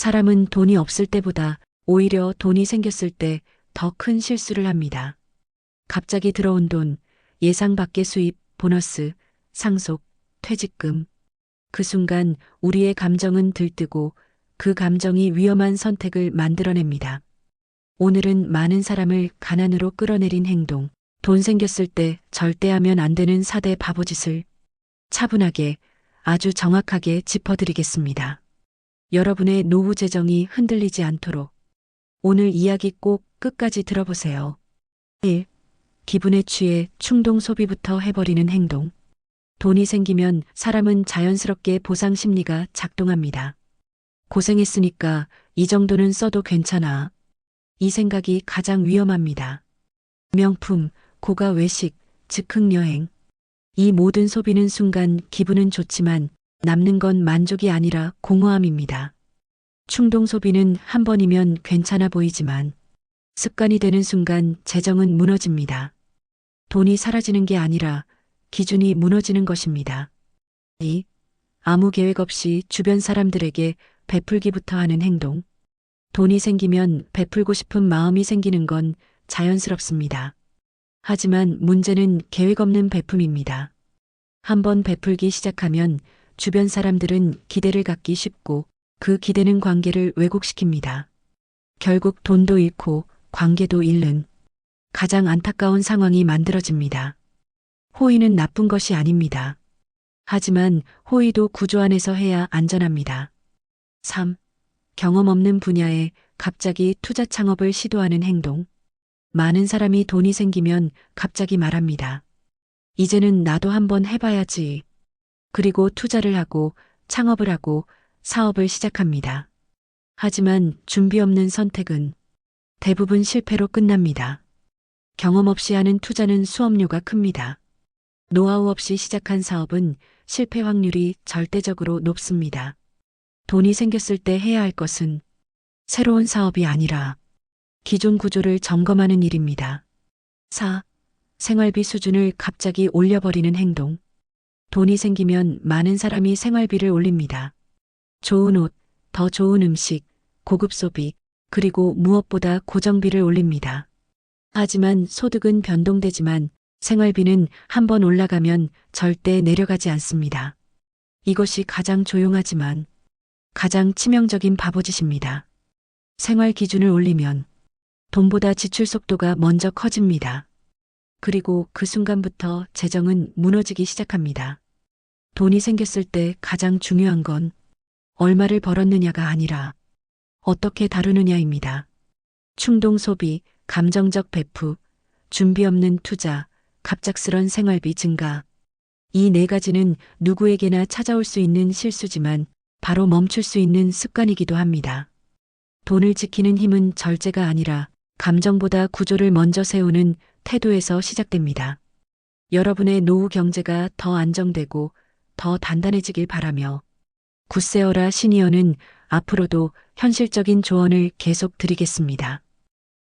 사람은 돈이 없을 때보다 오히려 돈이 생겼을 때 더 큰 실수를 합니다. 갑자기 들어온 돈, 예상 밖의 수입, 보너스, 상속, 퇴직금. 그 순간 우리의 감정은 들뜨고 그 감정이 위험한 선택을 만들어냅니다. 오늘은 많은 사람을 가난으로 끌어내린 행동, 돈 생겼을 때 절대 하면 안 되는 사대 바보짓을 차분하게 아주 정확하게 짚어드리겠습니다. 여러분의 노후 재정이 흔들리지 않도록 오늘 이야기 꼭 끝까지 들어보세요. 1. 기분에 취해 충동 소비부터 해버리는 행동. 돈이 생기면 사람은 자연스럽게 보상 심리가 작동합니다. 고생했으니까 이 정도는 써도 괜찮아. 이 생각이 가장 위험합니다. 명품, 고가 외식, 즉흥 여행. 이 모든 소비는 순간 기분은 좋지만 남는 건 만족이 아니라 공허함입니다. 충동 소비는 한 번이면 괜찮아 보이지만 습관이 되는 순간 재정은 무너집니다. 돈이 사라지는 게 아니라 기준이 무너지는 것입니다. 2. 아무 계획 없이 주변 사람들에게 베풀기부터 하는 행동. 돈이 생기면 베풀고 싶은 마음이 생기는 건 자연스럽습니다. 하지만 문제는 계획 없는 베품입니다. 한번 베풀기 시작하면 주변 사람들은 기대를 갖기 쉽고 그 기대는 관계를 왜곡시킵니다. 결국 돈도 잃고 관계도 잃는 가장 안타까운 상황이 만들어집니다. 호의는 나쁜 것이 아닙니다. 하지만 호의도 구조 안에서 해야 안전합니다. 3. 경험 없는 분야에 갑자기 투자 창업을 시도하는 행동. 많은 사람이 돈이 생기면 갑자기 말합니다. 이제는 나도 한번 해봐야지. 그리고 투자를 하고 창업을 하고 사업을 시작합니다. 하지만 준비 없는 선택은 대부분 실패로 끝납니다. 경험 없이 하는 투자는 수업료가 큽니다. 노하우 없이 시작한 사업은 실패 확률이 절대적으로 높습니다. 돈이 생겼을 때 해야 할 것은 새로운 사업이 아니라 기존 구조를 점검하는 일입니다. 4. 생활비 수준을 갑자기 올려버리는 행동. 돈이 생기면 많은 사람이 생활비를 올립니다. 좋은 옷, 더 좋은 음식, 고급 소비, 그리고 무엇보다 고정비를 올립니다. 하지만 소득은 변동되지만 생활비는 한번 올라가면 절대 내려가지 않습니다. 이것이 가장 조용하지만 가장 치명적인 바보짓입니다. 생활 기준을 올리면 돈보다 지출 속도가 먼저 커집니다. 그리고 그 순간부터 재정은 무너지기 시작합니다. 돈이 생겼을 때 가장 중요한 건 얼마를 벌었느냐가 아니라 어떻게 다루느냐입니다. 충동 소비, 감정적 배프, 준비 없는 투자, 갑작스런 생활비 증가. 이 네 가지는 누구에게나 찾아올 수 있는 실수지만 바로 멈출 수 있는 습관이기도 합니다. 돈을 지키는 힘은 절제가 아니라 감정보다 구조를 먼저 세우는 태도에서 시작됩니다. 여러분의 노후 경제가 더 안정되고 더 단단해지길 바라며 굿세어라 시니어는 앞으로도 현실적인 조언을 계속 드리겠습니다.